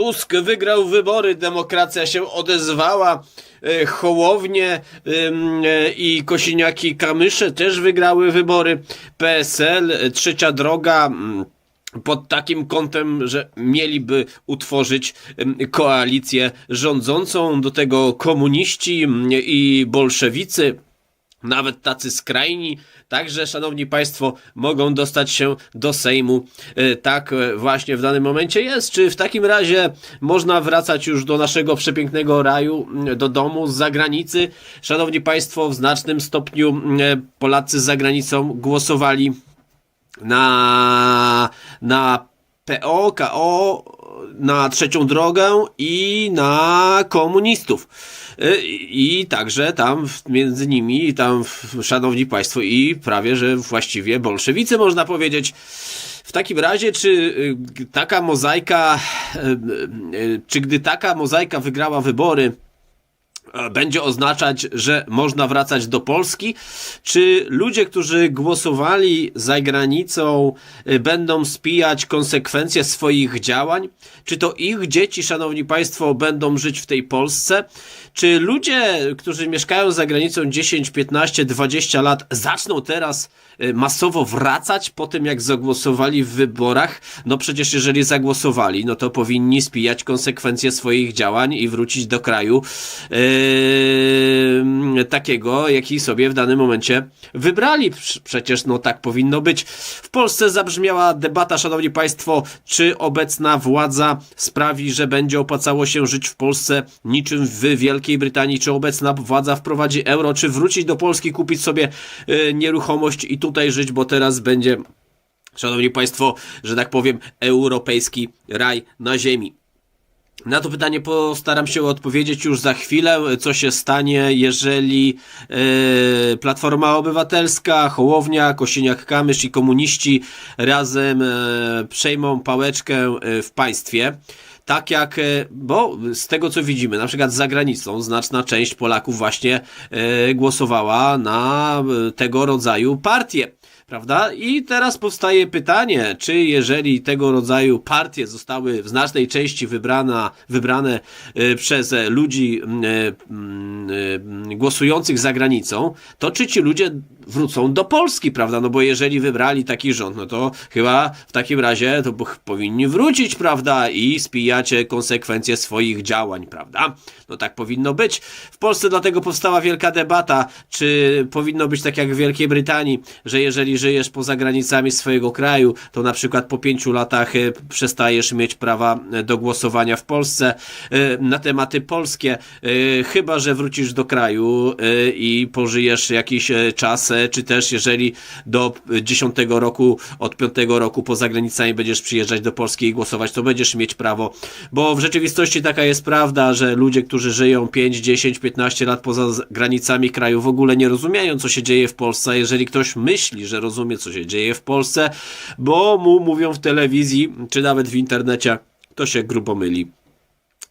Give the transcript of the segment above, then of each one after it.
Tusk wygrał wybory, demokracja się odezwała, e, Hołownie e, i Kosiniaki Kamysze też wygrały wybory, PSL, e, Trzecia Droga... pod takim kątem, że mieliby utworzyć koalicję rządzącą, do tego komuniści i bolszewicy, nawet tacy skrajni, także, szanowni państwo, mogą dostać się do Sejmu. E, Tak e, właśnie w danym momencie jest. Czy w takim razie można wracać już do naszego przepięknego raju, do domu z zagranicy? Szanowni państwo, w znacznym stopniu e, Polacy z zagranicą głosowali na, na PO, KO, na trzecią drogę i na komunistów. Y, I także tam między nimi, tam, szanowni państwo, i prawie, że właściwie bolszewicy, można powiedzieć. W takim razie, czy y, taka mozaika, y, czy gdy taka mozaika wygrała wybory, będzie oznaczać, że można wracać do Polski? Czy ludzie, którzy głosowali za granicą, y, będą spijać konsekwencje swoich działań? Czy to ich dzieci, szanowni państwo, będą żyć w tej Polsce? Czy ludzie, którzy mieszkają za granicą 10, 15, 20 lat, zaczną teraz y, masowo wracać po tym, jak zagłosowali w wyborach? No przecież jeżeli zagłosowali, no to powinni spijać konsekwencje swoich działań i wrócić do kraju yy, takiego, jaki sobie w danym momencie wybrali. Prz- Przecież no tak powinno być. W Polsce zabrzmiała debata, szanowni państwo, czy obecna władza sprawi, że będzie opłacało się żyć w Polsce niczym w Wielkiej Brytanii, czy obecna władza wprowadzi euro, czy wrócić do Polski, kupić sobie yy, nieruchomość i tutaj żyć, bo teraz będzie Szanowni Państwo, że tak powiem, europejski raj na ziemi. Na to pytanie postaram się odpowiedzieć już za chwilę, co się stanie, jeżeli e, Platforma Obywatelska, Hołownia, Kosiniak-Kamysz i komuniści razem e, przejmą pałeczkę e, w państwie. Tak jak, e, bo z tego co widzimy, na przykład za granicą, znaczna część Polaków właśnie e, głosowała na e, tego rodzaju partie prawda? I teraz powstaje pytanie, czy jeżeli tego rodzaju partie zostały w znacznej części wybrana, wybrane e, przez e, ludzi e, głosujących za granicą, to czy ci ludzie wrócą do Polski, prawda? No bo jeżeli wybrali taki rząd, no to chyba w takim razie to powinni wrócić, prawda? I spijać e, konsekwencje swoich działań, prawda? No tak powinno być. W Polsce dlatego powstała wielka debata, czy powinno być tak jak w Wielkiej Brytanii, że jeżeli żyjesz poza granicami swojego kraju, to na przykład po pięciu latach e, przestajesz mieć prawa e, do głosowania w Polsce e, na tematy polskie, chyba że wrócisz do kraju i pożyjesz jakiś czas, czy też jeżeli do 10 roku, od 5 roku poza granicami będziesz przyjeżdżać do Polski i głosować, to będziesz mieć prawo, bo w rzeczywistości taka jest prawda, że ludzie, którzy żyją 5, 10, 15 lat poza granicami kraju w ogóle nie rozumieją, co się dzieje w Polsce. Jeżeli ktoś myśli, że rozumie, co się dzieje w Polsce, bo mu mówią w telewizji, czy nawet w internecie, to się grubo myli.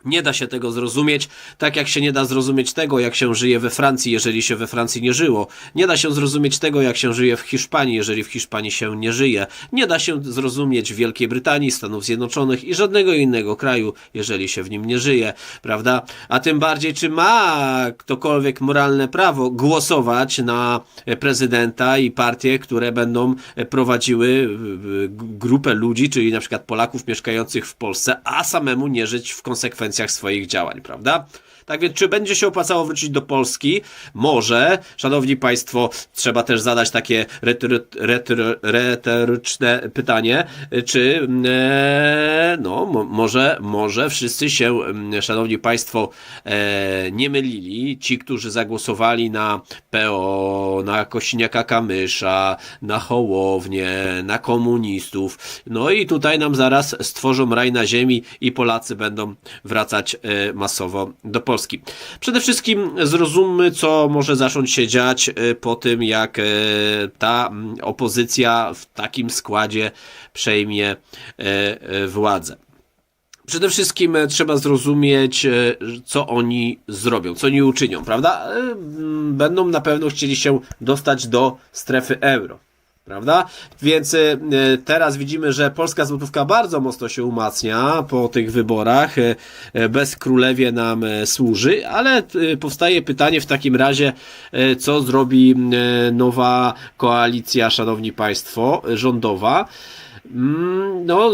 Nie da się tego zrozumieć, tak jak się nie da zrozumieć tego, jak się żyje we Francji, jeżeli się we Francji nie żyło. Nie da się zrozumieć tego, jak się żyje w Hiszpanii, jeżeli w Hiszpanii się nie żyje. Nie da się zrozumieć Wielkiej Brytanii, Stanów Zjednoczonych i żadnego innego kraju, jeżeli się w nim nie żyje, prawda? A tym bardziej, czy ma ktokolwiek moralne prawo głosować na prezydenta i partie, które będą prowadziły y, y, grupę ludzi, czyli na przykład Polaków mieszkających w Polsce, a samemu nie żyć w konsekwencjach swoich działań, prawda? Tak więc, czy będzie się opłacało wrócić do Polski? Może. Szanowni Państwo, trzeba też zadać takie retor- retor- retoryczne pytanie, czy e, no, mo- może, może wszyscy się, Szanowni Państwo, e, nie mylili. Ci, którzy zagłosowali na PO, na Kosiniaka Kamysza, na Hołownię, na komunistów. No i tutaj nam zaraz stworzą raj na ziemi i Polacy będą wracać e, masowo do Polski. Przede wszystkim zrozummy, co może zacząć się dziać e, po tym, jak e, ta opozycja w takim składzie przejmie e, władzę. Przede wszystkim trzeba zrozumieć, co oni zrobią, co oni uczynią, prawda? Będą na pewno chcieli się dostać do strefy euro prawda? Więc e, teraz widzimy, że polska złotówka bardzo mocno się umacnia po tych wyborach. E, e, Bez królewie nam służy, ale powstaje pytanie w takim razie, co zrobi nowa koalicja, szanowni państwo, rządowa. Mm, No,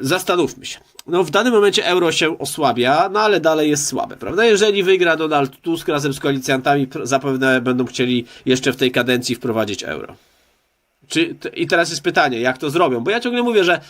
zastanówmy się. No, w danym momencie euro się osłabia, no ale dalej jest słabe, prawda? Jeżeli wygra Donald Tusk razem z koalicjantami, zapewne będą chcieli jeszcze w tej kadencji wprowadzić euro. Czy, I teraz jest pytanie, jak to zrobią? Bo ja ciągle mówię, że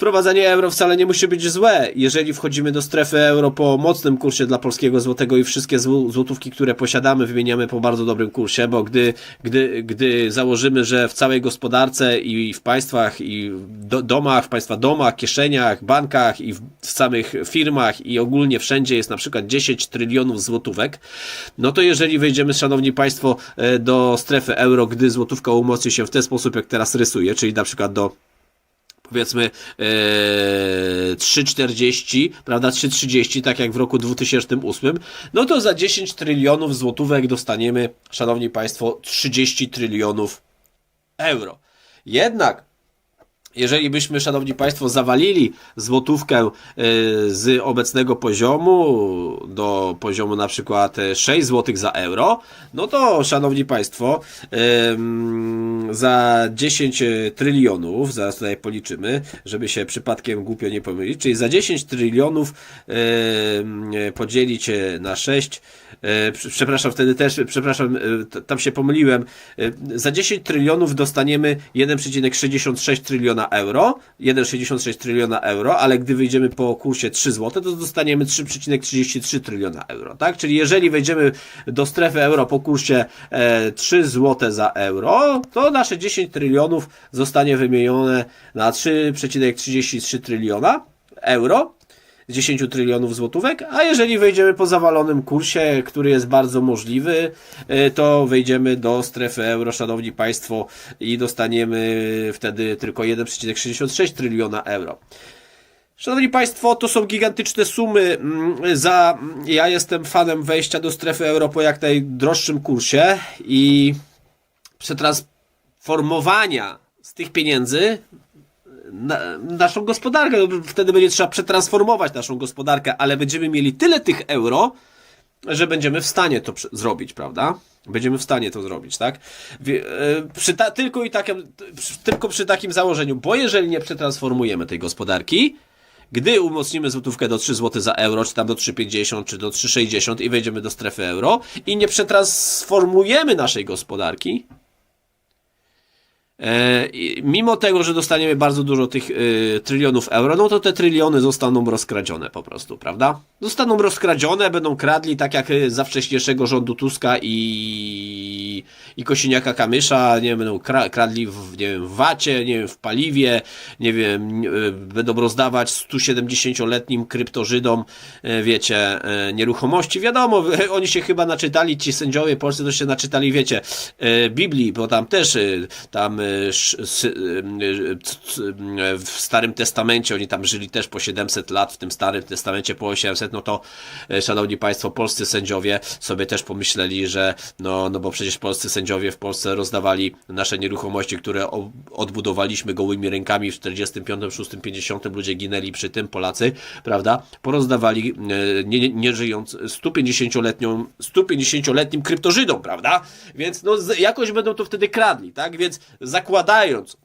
wprowadzenie euro wcale nie musi być złe. Jeżeli wchodzimy do strefy euro po mocnym kursie dla polskiego złotego i wszystkie zł- złotówki, które posiadamy, wymieniamy po bardzo dobrym kursie, bo gdy, gdy, gdy założymy, że w całej gospodarce i w państwach, i do, domach, w państwa domach, kieszeniach, bankach i w, w samych firmach i ogólnie wszędzie jest na przykład 10 trylionów złotówek, no to jeżeli wejdziemy, szanowni państwo, e, do strefy euro, gdy złotówka umocni się w ten sposób, jak teraz rysuję, czyli na przykład do powiedzmy e, 3,40, prawda, 3,30, tak jak w roku 2008, no to za 10 trylionów złotówek dostaniemy, szanowni państwo, 30 trylionów euro. Jednak jeżeli byśmy, szanowni państwo, zawalili złotówkę y, z obecnego poziomu do poziomu na przykład e, 6 zł za euro, no to, szanowni państwo, za 10 trylionów, zaraz tutaj policzymy, żeby się przypadkiem głupio nie pomylić, czyli za 10 trylionów ym, podzielić e, na 6, e, pr- przepraszam, wtedy też, przepraszam, e, tam się pomyliłem, E, za 10 trylionów dostaniemy 1,66 tryliona euro, 1,66 tryliona euro, ale gdy wyjdziemy po kursie 3 zł, to dostaniemy 3,33 tryliona euro, tak? Czyli jeżeli wejdziemy do strefy euro po kursie e, 3 zł za euro, to nasze 10 trylionów zostanie wymienione na 3,33 tryliona euro. 10 trylionów złotówek, a jeżeli wejdziemy po zawalonym kursie, który jest bardzo możliwy, y, to wejdziemy do strefy euro, szanowni państwo, i dostaniemy wtedy tylko 1,66 tryliona euro. Szanowni Państwo, to są gigantyczne sumy mm, za. Ja jestem fanem wejścia do strefy euro po jak najdroższym kursie i przetransformowania z tych pieniędzy na, naszą gospodarkę. No, Wtedy będzie trzeba przetransformować naszą gospodarkę, ale będziemy mieli tyle tych euro, że będziemy w stanie to zrobić, prawda? Będziemy w stanie to zrobić, tak? E, Przy ta, tylko i takim, tylko przy takim założeniu, bo jeżeli nie przetransformujemy tej gospodarki, gdy umocnimy złotówkę do 3 zł za euro, czy tam do 3,50, czy do 3,60 i wejdziemy do strefy euro i nie przetransformujemy naszej gospodarki, mimo tego, że dostaniemy bardzo dużo tych e, trylionów euro, no to te tryliony zostaną rozkradzione po prostu, prawda? Zostaną rozkradzione, będą kradli tak jak e, za wcześniejszego rządu Tuska i, i Kosiniaka Kamysza, nie wiem, będą kra, kradli w, nie wiem, w wacie, nie wiem, w paliwie, nie wiem, e, będą rozdawać 170-letnim kryptożydom, e, wiecie, e, nieruchomości. Wiadomo, oni się chyba naczytali, ci sędziowie polscy to się naczytali, wiecie, e, Biblii, bo tam też e, tam e, e, e, w Starym Testamencie oni tam żyli też po 700 lat, w tym Starym Testamencie po 800, no to e, szanowni państwo, polscy sędziowie sobie też pomyśleli, że no, no bo przecież polscy sędziowie w Polsce rozdawali nasze nieruchomości, które odbudowaliśmy gołymi rękami w 45, 6, 50 ludzie ginęli przy tym, Polacy, prawda? Porozdawali e, nie, nie, żyjąc 150-letnią 150-letnim kryptożydom, prawda? Więc no jakoś będą to wtedy kradli, tak? Więc zakładając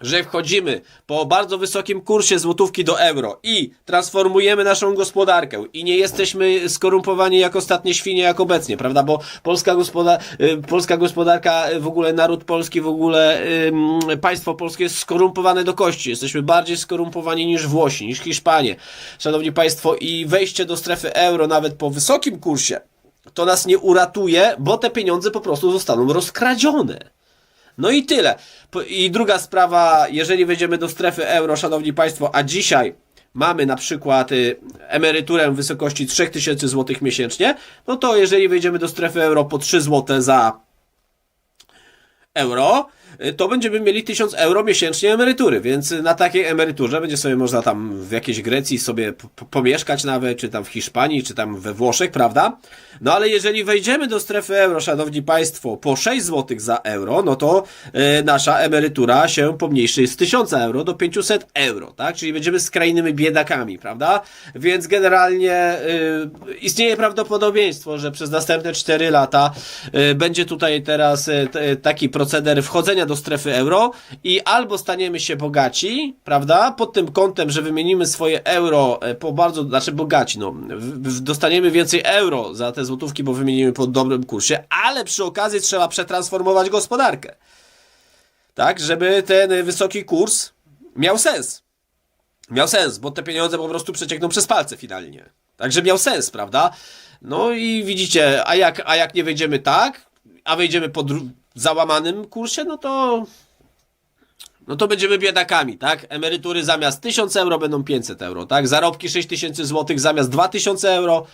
że wchodzimy po bardzo wysokim kursie złotówki do euro i transformujemy naszą gospodarkę i nie jesteśmy skorumpowani jak ostatnie świnie jak obecnie, prawda? Bo polska, gospoda y, polska gospodarka, y, w ogóle naród polski, w ogóle ym, państwo polskie jest skorumpowane do kości. Jesteśmy bardziej skorumpowani niż Włosi, niż Hiszpanie. Szanowni Państwo, i wejście do strefy euro nawet po wysokim kursie to nas nie uratuje, bo te pieniądze po prostu zostaną rozkradzione. No i tyle. I druga sprawa, jeżeli wejdziemy do strefy euro, szanowni państwo, a dzisiaj mamy na przykład y, emeryturę w wysokości 3000 zł miesięcznie, no to jeżeli wejdziemy do strefy euro po 3 zł za euro, to będziemy mieli 1000 euro miesięcznie emerytury, więc na takiej emeryturze będzie sobie można tam w jakiejś Grecji sobie pomieszkać nawet, czy tam w Hiszpanii, czy tam we Włoszech, prawda? No ale jeżeli wejdziemy do strefy euro, szanowni państwo, po 6 zł za euro, no to y, nasza emerytura się pomniejszy z 1000 euro do 500 euro, tak? Czyli będziemy skrajnymi biedakami, prawda? Więc generalnie y, istnieje prawdopodobieństwo, że przez następne 4 lata y, będzie tutaj teraz y, taki proceder wchodzenia do strefy euro i albo staniemy się bogaci, prawda? Pod tym kątem, że wymienimy swoje euro e, po bardzo, znaczy bogaci, no, dostaniemy więcej euro za te złotówki, bo wymienimy po dobrym kursie, ale przy okazji trzeba przetransformować gospodarkę. Tak, żeby ten wysoki kurs miał sens. Miał sens, bo te pieniądze po prostu przeciekną przez palce finalnie. Także miał sens, prawda? No i widzicie, a jak, a jak nie wejdziemy tak, a wejdziemy po załamanym kursie, no to no to będziemy biedakami, tak? Emerytury zamiast 1000 euro będą 500 euro, tak? Zarobki 6000 zł zamiast 2000 euro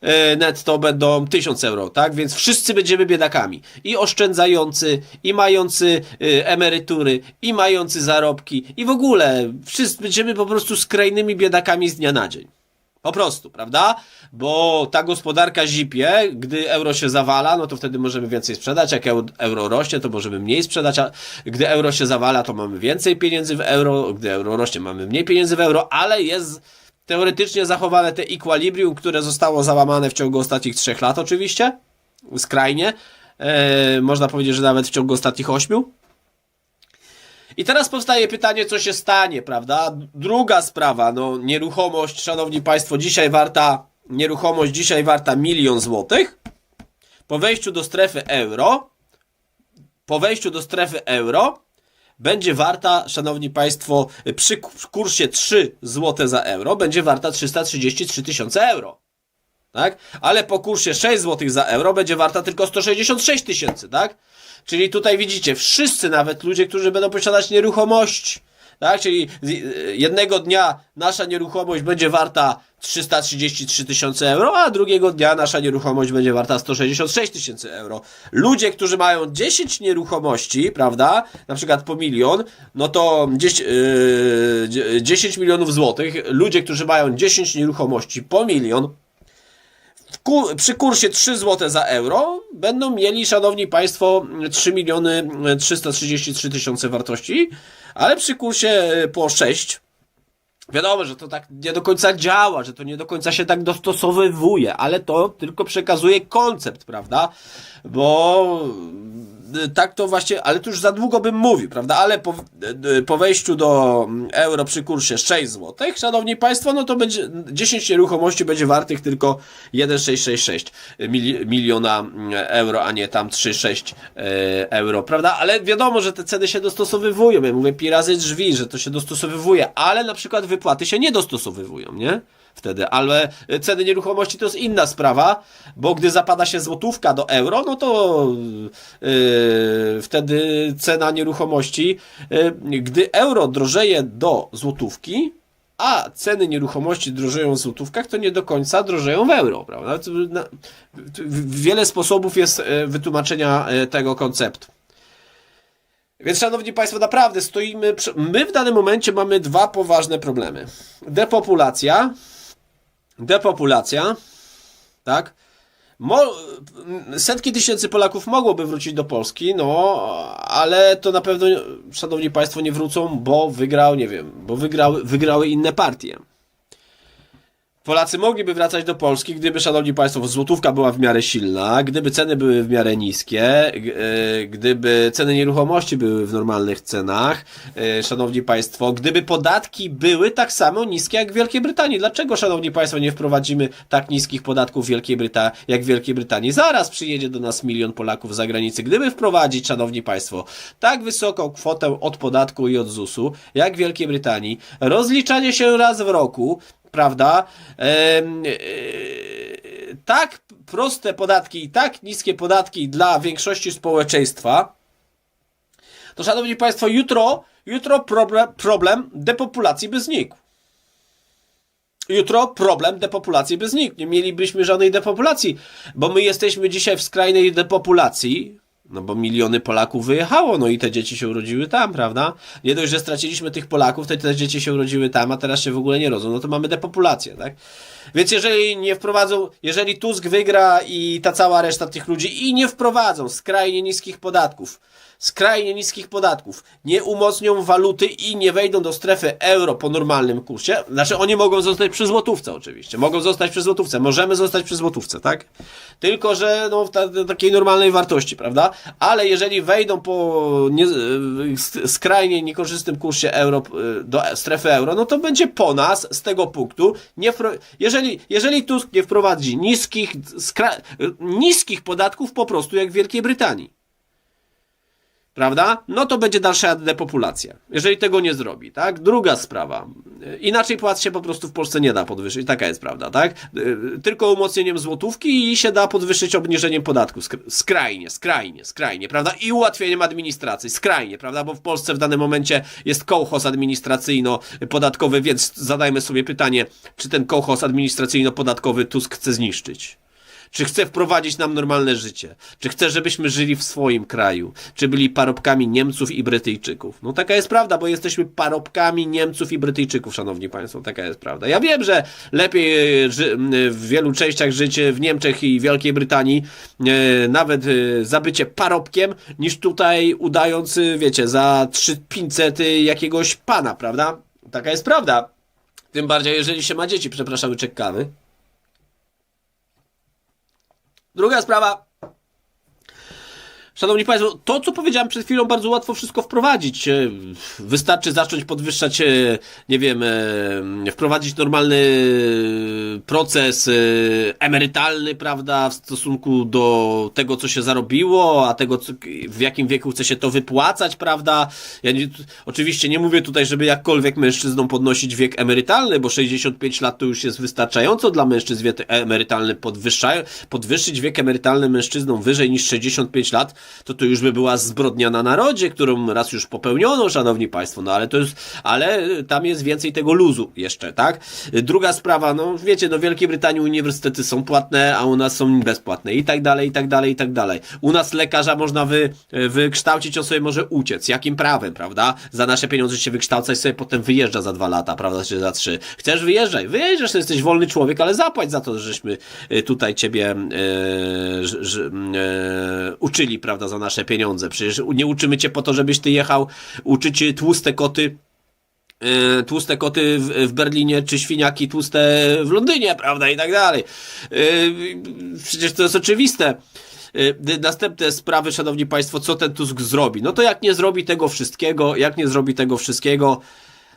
e, netto będą 1000 euro, tak? Więc wszyscy będziemy biedakami. I oszczędzający, i mający e, emerytury, i mający zarobki, i w ogóle wszyscy będziemy po prostu skrajnymi biedakami z dnia na dzień. Po prostu, prawda? Bo ta gospodarka zipie, gdy euro się zawala, no to wtedy możemy więcej sprzedać. Jak eu- euro rośnie, to możemy mniej sprzedać. A gdy euro się zawala, to mamy więcej pieniędzy w euro. Gdy euro rośnie, mamy mniej pieniędzy w euro, ale jest teoretycznie zachowane te equilibrium, które zostało załamane w ciągu ostatnich trzech lat, oczywiście. Skrajnie. E, można powiedzieć, że nawet w ciągu ostatnich ośmiu. I teraz powstaje pytanie, co się stanie, prawda? Druga sprawa, no nieruchomość, szanowni państwo, dzisiaj warta, nieruchomość dzisiaj warta milion złotych. Po wejściu do strefy euro, po wejściu do strefy euro, będzie warta, szanowni państwo, przy kursie 3 zł za euro, będzie warta 333 tysiące euro. Tak? Ale po kursie 6 zł za euro będzie warta tylko 166 tysięcy, tak? Czyli tutaj widzicie, wszyscy nawet ludzie, którzy będą posiadać nieruchomości, tak? Czyli z- y, jednego dnia nasza nieruchomość będzie warta 333 tysiące euro, a drugiego dnia nasza nieruchomość będzie warta 166 tysięcy euro. Ludzie, którzy mają 10 nieruchomości, prawda, na przykład po milion, no to 10, yy, dzie- 10 milionów złotych, ludzie, którzy mają 10 nieruchomości po milion, przy kursie 3 zł za euro będą mieli, szanowni państwo, 3 miliony 333 tysiące wartości, ale przy kursie e, po 6 Wiadomo, że to tak nie do końca działa, że to nie do końca się tak dostosowywuje, ale to tylko przekazuje koncept, prawda? Bo tak to właśnie, ale to już za długo bym mówił, prawda? Ale po, y, po wejściu do mm, euro przy kursie 6 zł, szanowni państwo, no to będzie 10 nieruchomości będzie wartych tylko 1,666 mili, miliona mm, euro, a nie tam 3,6 e, euro, prawda? Ale wiadomo, że te ceny się dostosowywują. Ja mówię pi razy drzwi, że to się dostosowywuje, ale na przykład wypłaty się nie dostosowywują, nie? Wtedy, ale ceny nieruchomości to jest inna sprawa, bo gdy zapada się złotówka do euro, no to yy, wtedy cena nieruchomości, yy, gdy euro drożeje do złotówki, a ceny nieruchomości drożeją w złotówkach, to nie do końca drożeją w euro, prawda? Wiele sposobów jest e, wytłumaczenia e, tego konceptu. Więc, szanowni państwo, naprawdę stoimy. Przy... My w danym momencie mamy dwa poważne problemy: depopulacja, depopulacja, tak? Mo... Setki tysięcy Polaków mogłoby wrócić do Polski, no, ale to na pewno, szanowni państwo, nie wrócą, bo wygrał, nie wiem, bo wygrały, wygrały inne partie. Polacy mogliby wracać do Polski, gdyby, szanowni państwo, złotówka była w miarę silna, gdyby ceny były w miarę niskie, e, gdyby ceny nieruchomości były w normalnych cenach, e, szanowni państwo, gdyby podatki były tak samo niskie jak w Wielkiej Brytanii. Dlaczego, szanowni państwo, nie wprowadzimy tak niskich podatków Wielkiej Bryta- jak w Wielkiej Brytanii? Zaraz przyjedzie do nas milion Polaków z zagranicy. Gdyby wprowadzić, szanowni państwo, tak wysoką kwotę od podatku i od ZUS-u, jak w Wielkiej Brytanii, rozliczanie się raz w roku, prawda? E, tak proste podatki i tak niskie podatki dla większości społeczeństwa, to szanowni państwo, jutro, jutro problem, problem depopulacji by znikł. Jutro problem depopulacji by znikł. Nie mielibyśmy żadnej depopulacji, bo my jesteśmy dzisiaj w skrajnej depopulacji. No bo miliony Polaków wyjechało, no i te dzieci się urodziły tam, prawda? Nie dość, że straciliśmy tych Polaków, to te dzieci się urodziły tam, a teraz się w ogóle nie rodzą, no to mamy depopulację, tak? Więc jeżeli nie wprowadzą, jeżeli Tusk wygra i ta cała reszta tych ludzi i nie wprowadzą skrajnie niskich podatków, skrajnie niskich podatków, nie umocnią waluty i nie wejdą do strefy euro po normalnym kursie, znaczy oni mogą zostać przy złotówce oczywiście, mogą zostać przy złotówce, możemy zostać przy złotówce, tak? Tylko, że no, w ta, takiej normalnej wartości, prawda? Ale jeżeli wejdą po nie, skrajnie niekorzystnym kursie euro do strefy euro, no to będzie po nas z tego punktu, nie jeżeli, jeżeli Tusk nie wprowadzi niskich, skra, niskich podatków po prostu jak w Wielkiej Brytanii prawda? No to będzie dalsza depopulacja, jeżeli tego nie zrobi, tak? Druga sprawa. Inaczej płac się po prostu w Polsce nie da podwyższyć, taka jest prawda, tak? Tylko umocnieniem złotówki i się da podwyższyć obniżeniem podatku. Skrajnie, skrajnie, skrajnie, prawda? I ułatwieniem administracji, skrajnie, prawda? Bo w Polsce w danym momencie jest kołchos administracyjno-podatkowy, więc zadajmy sobie pytanie, czy ten kołchos administracyjno-podatkowy Tusk chce zniszczyć. Czy chce wprowadzić nam normalne życie? Czy chce, żebyśmy żyli w swoim kraju? Czy byli parobkami Niemców i Brytyjczyków? No taka jest prawda, bo jesteśmy parobkami Niemców i Brytyjczyków, szanowni państwo, taka jest prawda. Ja wiem, że lepiej e, w wielu częściach żyć w Niemczech i Wielkiej Brytanii, e, nawet e, za bycie parobkiem, niż tutaj udając, wiecie, za 3500 jakiegoś pana, prawda? Taka jest prawda. Tym bardziej, jeżeli się ma dzieci, przepraszam, łyczek kawy. Druga sprawa. Szanowni Państwo, to co powiedziałem przed chwilą, bardzo łatwo wszystko wprowadzić. E, wystarczy zacząć podwyższać, e, nie wiem, e, wprowadzić normalny proces emerytalny, prawda, w stosunku do tego, co się zarobiło, a tego, w jakim wieku chce się to wypłacać, prawda. Ja nie, oczywiście nie mówię tutaj, żeby jakkolwiek mężczyznom podnosić wiek emerytalny, bo 65 lat to już jest wystarczająco dla mężczyzn wiek emerytalny podwyższają, podwyższyć wiek emerytalny mężczyznom wyżej niż 65 lat to to już by była zbrodnia na narodzie, którą raz już popełniono, szanowni państwo, no ale to jest, ale tam jest więcej tego luzu jeszcze, tak? Druga sprawa, no wiecie, no w Wielkiej Brytanii uniwersytety są płatne, a u nas są bezpłatne i tak dalej, i tak dalej, i tak dalej. U nas lekarza można wy, wykształcić, on sobie może uciec. Jakim prawem, prawda? Za nasze pieniądze się wykształcać, sobie potem wyjeżdża za dwa lata, prawda, czy za trzy. Chcesz wyjeżdżaj, wyjeżdżasz, jesteś wolny człowiek, ale zapłać za to, żeśmy y, tutaj ciebie e, e, uczyli, prawda? Prawda, za nasze pieniądze. Przecież nie uczymy cię po to, żebyś ty jechał uczyć tłuste koty e, tłuste koty w, Berlinie, czy świniaki tłuste w Londynie, prawda, i tak dalej. E, przecież to jest oczywiste. E, następne sprawy, szanowni państwo, co ten Tusk zrobi? No to jak nie zrobi tego wszystkiego, jak nie zrobi tego wszystkiego,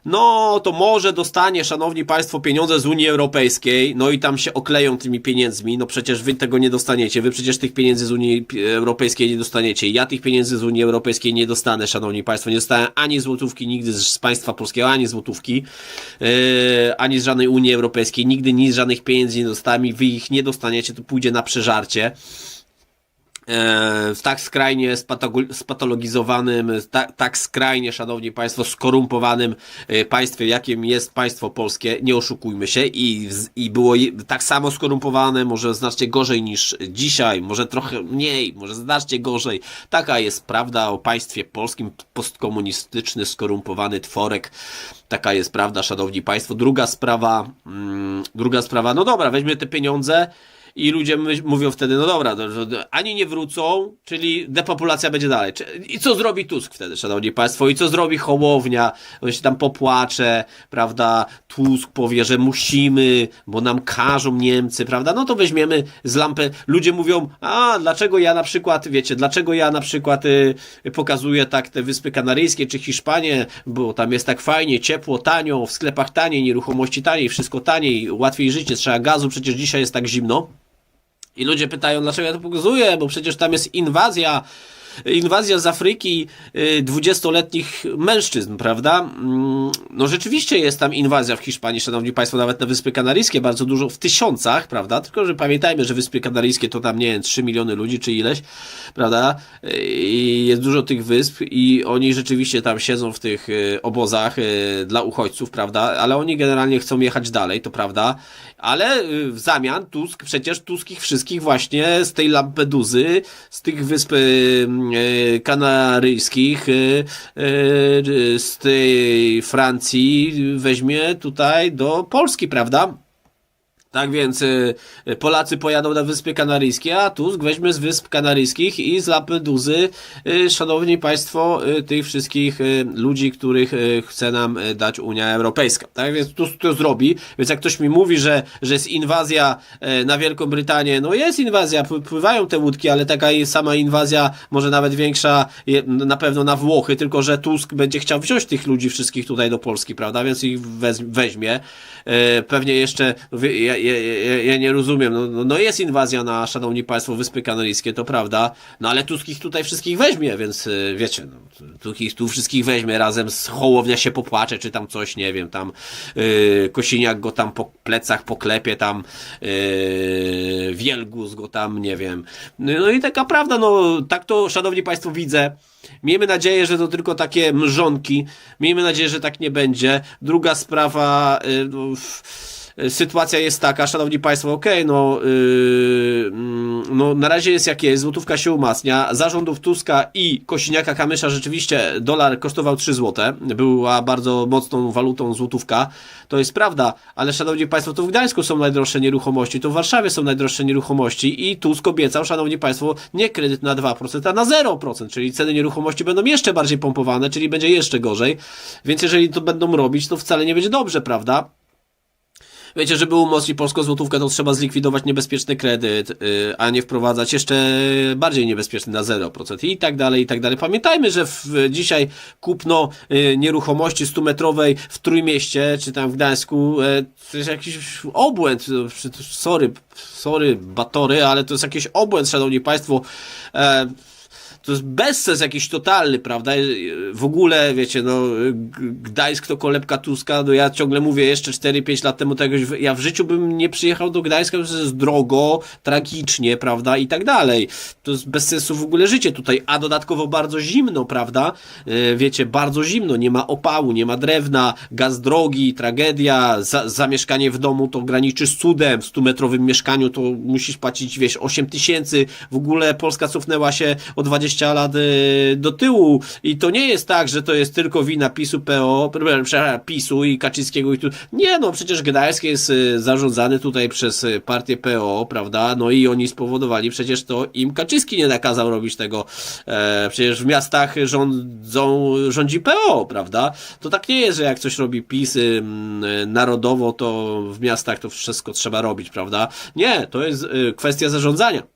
no to może dostanie, szanowni państwo, pieniądze z Unii Europejskiej, no i tam się okleją tymi pieniędzmi, no przecież wy tego nie dostaniecie, wy przecież tych pieniędzy z Unii Europejskiej nie dostaniecie, ja tych pieniędzy z Unii Europejskiej nie dostanę, szanowni państwo, nie dostałem ani złotówki nigdy z państwa polskiego, ani złotówki, yy, ani z żadnej Unii Europejskiej, nigdy nic, żadnych pieniędzy nie dostałem i wy ich nie dostaniecie, to pójdzie na przeżarcie. E, w tak skrajnie spatologizowanym, tak, skrajnie, szanowni państwo, skorumpowanym e, państwie, jakim jest państwo polskie, nie oszukujmy się, i, i było tak samo skorumpowane, może znacznie gorzej niż dzisiaj, może trochę mniej, może znacznie gorzej. Taka jest prawda o państwie polskim, postkomunistyczny, skorumpowany tworek. Taka jest prawda, szanowni państwo. Druga sprawa, mm, druga sprawa, no dobra, weźmy te pieniądze, i ludzie mówią wtedy, no dobra, ani nie wrócą, czyli depopulacja będzie dalej. I co zrobi Tusk wtedy, szanowni państwo? I co zrobi Hołownia? On się tam popłacze, prawda? Tusk powie, że musimy, bo nam każą Niemcy, prawda? No to weźmiemy z lampy. Ludzie mówią, a dlaczego ja na przykład, wiecie, dlaczego ja na przykład y, pokazuję tak te Wyspy Kanaryjskie czy Hiszpanię, bo tam jest tak fajnie, ciepło, tanio, w sklepach taniej, nieruchomości taniej, wszystko taniej, łatwiej życie, trzeba gazu, przecież dzisiaj jest tak zimno. I ludzie pytają, dlaczego ja to pokazuję, bo przecież tam jest inwazja inwazja z Afryki y, dwudziestoletnich mężczyzn, prawda? Mm, no rzeczywiście jest tam inwazja w Hiszpanii, szanowni państwo, nawet na Wyspy Kanaryjskie, bardzo dużo, w tysiącach, prawda? Tylko, że pamiętajmy, że Wyspy Kanaryjskie to tam, nie wiem, 3 miliony ludzi, czy ileś, prawda? I jest dużo tych wysp i oni rzeczywiście tam siedzą w tych y, obozach y, dla uchodźców, prawda? Ale oni generalnie chcą jechać dalej, to prawda? Ale w zamian Tusk, przecież Tusk ich wszystkich właśnie z tej Lampeduzy, z tych wysp kanaryjskich e, e, z tej Francji weźmie tutaj do Polski, prawda? Tak więc y, Polacy pojadą na Wyspy Kanaryjskie, a Tusk weźmie z Wysp Kanaryjskich i z Lampeduzy, y, szanowni państwo, y, tych wszystkich y, ludzi, których y, chce nam y, dać Unia Europejska. Tak więc Tusk to zrobi. Więc jak ktoś mi mówi, że, że jest inwazja y, na Wielką Brytanię, no jest inwazja, pły- pływają te łódki, ale taka sama inwazja, może nawet większa, na pewno na Włochy, tylko że Tusk będzie chciał wziąć tych ludzi wszystkich tutaj do Polski, prawda? Więc ich weźmie. Pewnie jeszcze, ja, ja, ja, nie rozumiem, no, no, no jest inwazja na, szanowni państwo, Wyspy Kanaryjskie, to prawda, no ale Tusk ich tutaj wszystkich weźmie, więc e, wiecie, no, Tusk ich tu wszystkich weźmie razem z Hołownia się popłacze, czy tam coś, nie wiem, tam e, Kosiniak go tam po plecach poklepie, tam e, Wielgus go tam, nie wiem. No i taka prawda, no tak to, szanowni państwo, widzę. Miejmy nadzieję, że to tylko takie mrzonki. Miejmy nadzieję, że tak nie będzie. Druga sprawa, y, no, f- y, sytuacja jest taka, szanowni państwo, okej, no, yy, no na razie jest jak jest, złotówka się umacnia. Zarządów Tuska i Kosiniaka Kamysza rzeczywiście dolar kosztował 3 złote. Była bardzo mocną walutą złotówka. To jest prawda, ale szanowni państwo, to w Gdańsku są najdroższe nieruchomości, to w Warszawie są najdroższe nieruchomości i Tusk obiecał, szanowni państwo, nie kredyt na 2%, a na 0%, czyli ceny nieruchomości będą jeszcze bardziej pompowane, czyli będzie jeszcze gorzej. Więc jeżeli to będą robić, to wcale nie będzie dobrze, prawda? Wiecie, żeby umocnić polską złotówkę, to trzeba zlikwidować niebezpieczny kredyt, yy, a nie wprowadzać jeszcze bardziej niebezpieczny na 0% i tak dalej, i tak dalej. Pamiętajmy, że w, dzisiaj kupno yy, nieruchomości 100-metrowej w Trójmieście, czy tam w Gdańsku, yy, to jest jakiś obłęd, sorry, sorry, batory, ale to jest jakiś obłęd, szanowni państwo. E, to jest bezsens jakiś totalny, prawda? W ogóle, wiecie, no, Gdańsk to kolebka Tuska, no ja ciągle mówię jeszcze 4-5 lat temu tegoś, ja w życiu bym nie przyjechał do Gdańska, bo jest drogo, tragicznie, prawda, i tak dalej. To jest bez sensu w ogóle życie tutaj, a dodatkowo bardzo zimno, prawda? E, Wiecie, bardzo zimno, nie ma opału, nie ma drewna, gaz drogi, tragedia, za, zamieszkanie w domu to graniczy z cudem, w 100-metrowym mieszkaniu to musisz płacić, wiesz, 8 tysięcy, w ogóle Polska cofnęła się o 20 lat y, do tyłu. I to nie jest tak, że to jest tylko wina PiSu, PO, przepraszam, PiSu i Kaczyńskiego i tu, nie no, przecież Gdańsk jest y, zarządzany tutaj przez y, partię PO, prawda, no i oni spowodowali, przecież to im Kaczyński nie nakazał robić tego, e, przecież w miastach rządzą, rządzi PO, prawda, to tak nie jest, że jak coś robi PiS y, narodowo, to w miastach to wszystko trzeba robić, prawda, nie, to jest y, kwestia zarządzania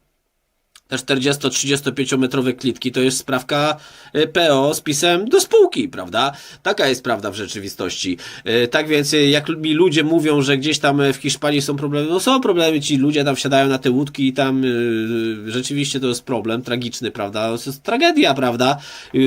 te 40-35 metrowe klitki to jest sprawka y, PO z pisem do spółki, prawda? Taka jest prawda w rzeczywistości. Y, Tak więc y, jak mi ludzie mówią, że gdzieś tam w Hiszpanii są problemy, no są problemy, ci ludzie tam wsiadają na te łódki i tam rzeczywiście to jest problem tragiczny, prawda? To jest tragedia, prawda?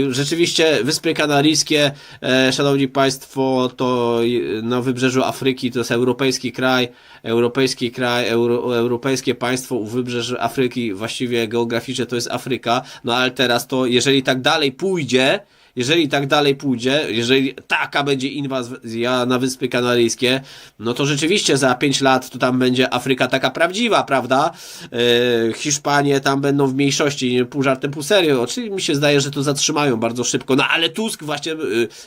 Rzeczywiście Wyspy Kanaryjskie, e, szanowni państwo, to na wybrzeżu Afryki to jest europejski kraj, europejski kraj, euro, europejskie państwo u wybrzeży Afryki, właściwie geograficznie to jest Afryka, no ale teraz to, jeżeli tak dalej pójdzie, jeżeli tak dalej pójdzie, jeżeli taka będzie inwazja na Wyspy Kanaryjskie, no to rzeczywiście za 5 lat to tam będzie Afryka taka prawdziwa, prawda? Yy, Hiszpanie tam będą w mniejszości, nie pół żartem, pół serio. Oczywiście mi się zdaje, że to zatrzymają bardzo szybko, no ale Tusk właśnie,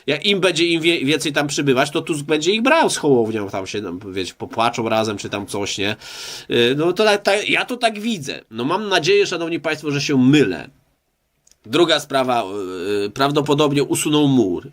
yy, im będzie im wie, więcej tam przybywać, to Tusk będzie ich brał z Hołownią, tam się, no, wiecie, popłaczą razem, czy tam coś, nie? Yy, no to tak, tak, ja to tak widzę. No mam nadzieję, szanowni państwo, że się mylę. Druga sprawa, yy, prawdopodobnie usunął mur.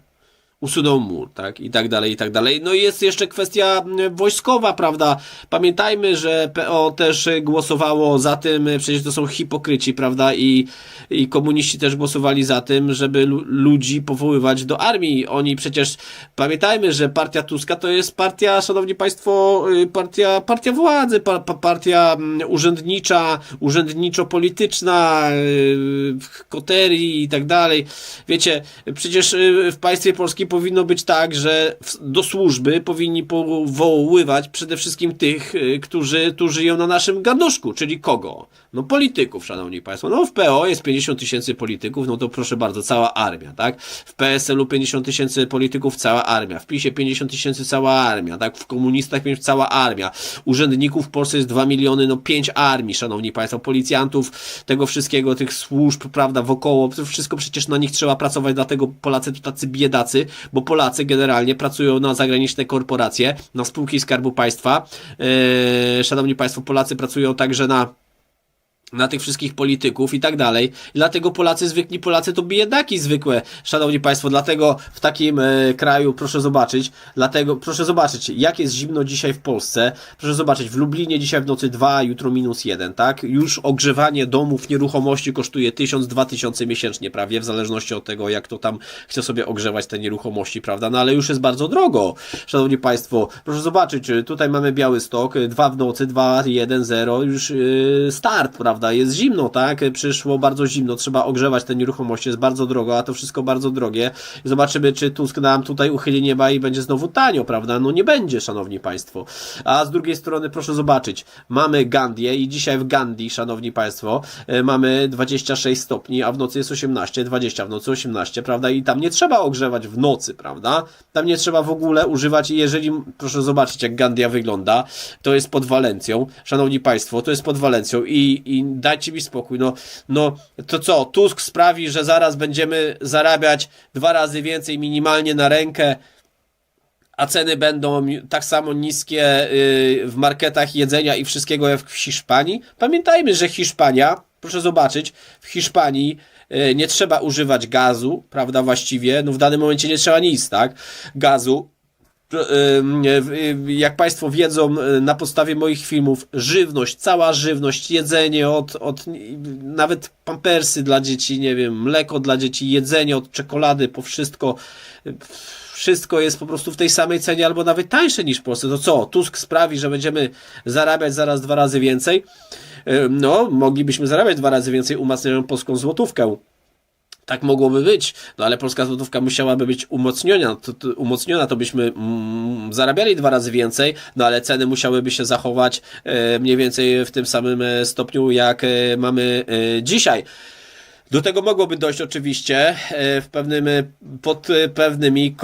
Usunął mur, tak? I tak dalej, i tak dalej. No i jest jeszcze kwestia wojskowa, prawda? Pamiętajmy, że PO też głosowało za tym, przecież to są hipokryci, prawda? I, i komuniści też głosowali za tym, żeby lu- ludzi powoływać do armii. Oni przecież, pamiętajmy, że partia Tuska to jest partia, szanowni państwo, y, partia, partia władzy, pa, pa, partia urzędnicza, urzędniczo-polityczna, y, koterii i tak dalej. Wiecie, przecież y, w państwie polskim powinno być tak, że do służby powinni powoływać przede wszystkim tych, y, którzy tu żyją na naszym garnuszku, czyli kogo? No polityków, szanowni państwo. No w PO jest 50 tysięcy polityków, no to proszę bardzo, cała armia, tak? W PSL-u 50 tysięcy polityków, cała armia. W PiSie 50 tysięcy, cała armia, tak? W komunistach cała armia. Urzędników w Polsce jest 2 miliony, no 5 armii, szanowni państwo. Policjantów, tego wszystkiego, tych służb, prawda, wokoło. To wszystko przecież na nich trzeba pracować, dlatego Polacy to tacy biedacy, bo Polacy generalnie pracują na zagraniczne korporacje, na spółki Skarbu Państwa. Eee, szanowni państwo, Polacy pracują także na na tych wszystkich polityków i tak dalej. I dlatego Polacy, zwykli Polacy to biedaki zwykłe, szanowni państwo. Dlatego w takim e, kraju, proszę zobaczyć, dlatego proszę zobaczyć, jak jest zimno dzisiaj w Polsce. Proszę zobaczyć, w Lublinie dzisiaj w nocy 2, jutro minus 1, tak? Już ogrzewanie domów, nieruchomości kosztuje 1000-2000 miesięcznie prawie, w zależności od tego, jak to tam chce sobie ogrzewać te nieruchomości, prawda? No ale już jest bardzo drogo, szanowni państwo. Proszę zobaczyć, tutaj mamy biały stok, 2 w nocy, 2, 1, 0, już yy, start, prawda? Prawda? Jest zimno, tak? Przyszło bardzo zimno, trzeba ogrzewać te nieruchomości, jest bardzo drogo, a to wszystko bardzo drogie. Zobaczymy, czy Tusk nam tutaj uchyli nieba i będzie znowu tanio, prawda? No nie będzie, szanowni państwo. A z drugiej strony, proszę zobaczyć, mamy Gandię i dzisiaj w Gandhi, szanowni państwo, e, mamy 26 stopni, a w nocy jest 18, 20 w nocy 18, prawda? I tam nie trzeba ogrzewać w nocy, prawda? Tam nie trzeba w ogóle używać i jeżeli, proszę zobaczyć, jak Gandia wygląda, to jest pod Walencją, szanowni państwo, to jest pod Walencją i, i dajcie mi spokój. No, no to co, Tusk sprawi, że zaraz będziemy zarabiać dwa razy więcej minimalnie na rękę, a ceny będą tak samo niskie y, w marketach jedzenia i wszystkiego jak w Hiszpanii. Pamiętajmy, że Hiszpania, proszę zobaczyć, w Hiszpanii y, nie trzeba używać gazu, prawda, właściwie, no w danym momencie nie trzeba nic, tak, gazu, jak Państwo wiedzą, na podstawie moich filmów, żywność, cała żywność, jedzenie od, od nawet pampersy dla dzieci, nie wiem, mleko dla dzieci, jedzenie od czekolady po wszystko, wszystko jest po prostu w tej samej cenie albo nawet tańsze niż w Polsce. To co? Tusk sprawi, że będziemy zarabiać zaraz dwa razy więcej? No, moglibyśmy zarabiać dwa razy więcej, umacniając polską złotówkę. Tak mogłoby być, no ale polska złotówka musiałaby być umocniona, to, to, umocniona, to byśmy mm, zarabiali dwa razy więcej, no ale ceny musiałyby się zachować e, mniej więcej w tym samym e, stopniu, jak e, mamy e, dzisiaj. Do tego mogłoby dojść oczywiście e, w pewnym, e, pod pewnymi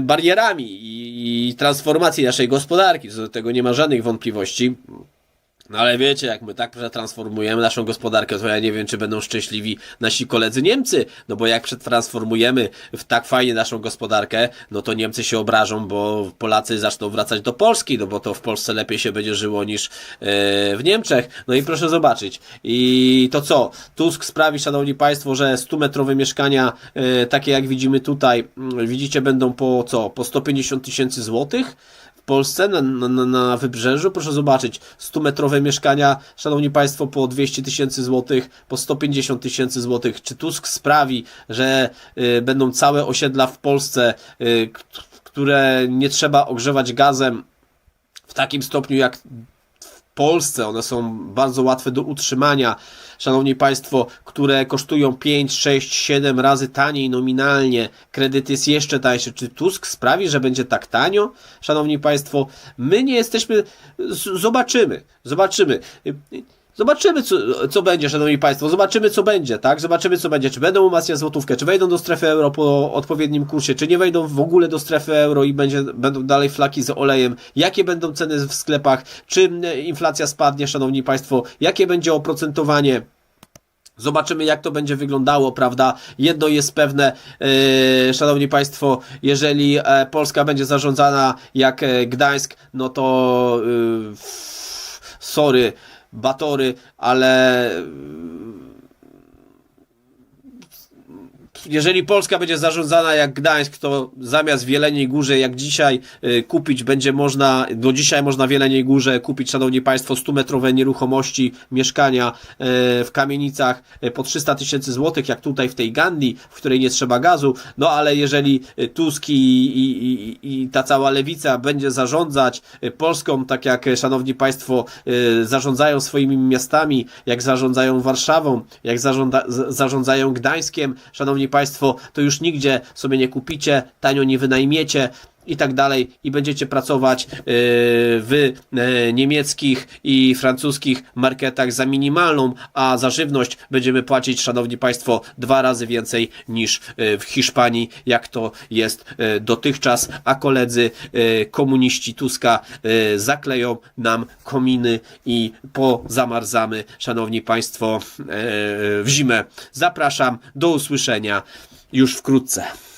barierami i, transformacji naszej gospodarki, co do tego nie ma żadnych wątpliwości. No ale wiecie, jak my tak przetransformujemy naszą gospodarkę, to ja nie wiem, czy będą szczęśliwi nasi koledzy Niemcy, no bo jak przetransformujemy w tak fajnie naszą gospodarkę, no to Niemcy się obrażą, bo Polacy zaczną wracać do Polski, no bo to w Polsce lepiej się będzie żyło niż yy, w Niemczech. No i proszę zobaczyć. I to co? Tusk sprawi, szanowni państwo, że 100-metrowe mieszkania, yy, takie jak widzimy tutaj, yy, widzicie, będą po co? Po 150 tysięcy złotych? Polsce, na, na, na wybrzeżu. Proszę zobaczyć, 100-metrowe mieszkania, szanowni państwo, po 200 tysięcy złotych, po 150 tysięcy złotych. Czy Tusk sprawi, że y, będą całe osiedla w Polsce, y, które nie trzeba ogrzewać gazem w takim stopniu jak Polsce. One są bardzo łatwe do utrzymania, szanowni państwo, które kosztują 5, 6, 7 razy taniej nominalnie. Kredyt jest jeszcze tańszy. Czy Tusk sprawi, że będzie tak tanio? Szanowni państwo, my nie jesteśmy. Zobaczymy. Zobaczymy. Zobaczymy, co, co będzie, szanowni państwo. Zobaczymy, co będzie, tak? Zobaczymy, co będzie. Czy będą umacniać złotówkę, czy wejdą do strefy euro po odpowiednim kursie, czy nie wejdą w ogóle do strefy euro i będzie, będą dalej flaki z olejem. Jakie będą ceny w sklepach? Czy inflacja spadnie, szanowni państwo? Jakie będzie oprocentowanie? Zobaczymy, jak to będzie wyglądało, prawda? Jedno jest pewne, yy, szanowni państwo, jeżeli e, Polska będzie zarządzana jak e, Gdańsk, no to yy, sorry, Batory, ale jeżeli Polska będzie zarządzana jak Gdańsk, to zamiast w Jeleniej Górze, jak dzisiaj y, kupić będzie można, do dzisiaj można w Jeleniej Górze kupić, szanowni państwo, 100-metrowe nieruchomości, mieszkania y, w kamienicach y, po 300 tysięcy złotych, jak tutaj w tej Gandhi, w której nie trzeba gazu, no ale jeżeli Tusk i, i, i, i ta cała lewica będzie zarządzać Polską, tak jak, szanowni państwo, zarządzają swoimi miastami, jak zarządzają Warszawą, jak zarządza, zarządzają Gdańskiem, szanowni Państwo, to już nigdzie sobie nie kupicie, tanio nie wynajmiecie i tak dalej i będziecie pracować yy, w e, niemieckich i francuskich marketach za minimalną, a za żywność będziemy płacić, szanowni państwo, dwa razy więcej niż e, w Hiszpanii, jak to jest e, dotychczas, a koledzy e, komuniści Tuska e, zakleją nam kominy i pozamarzamy, szanowni państwo, e, w zimę. Zapraszam, do usłyszenia już wkrótce.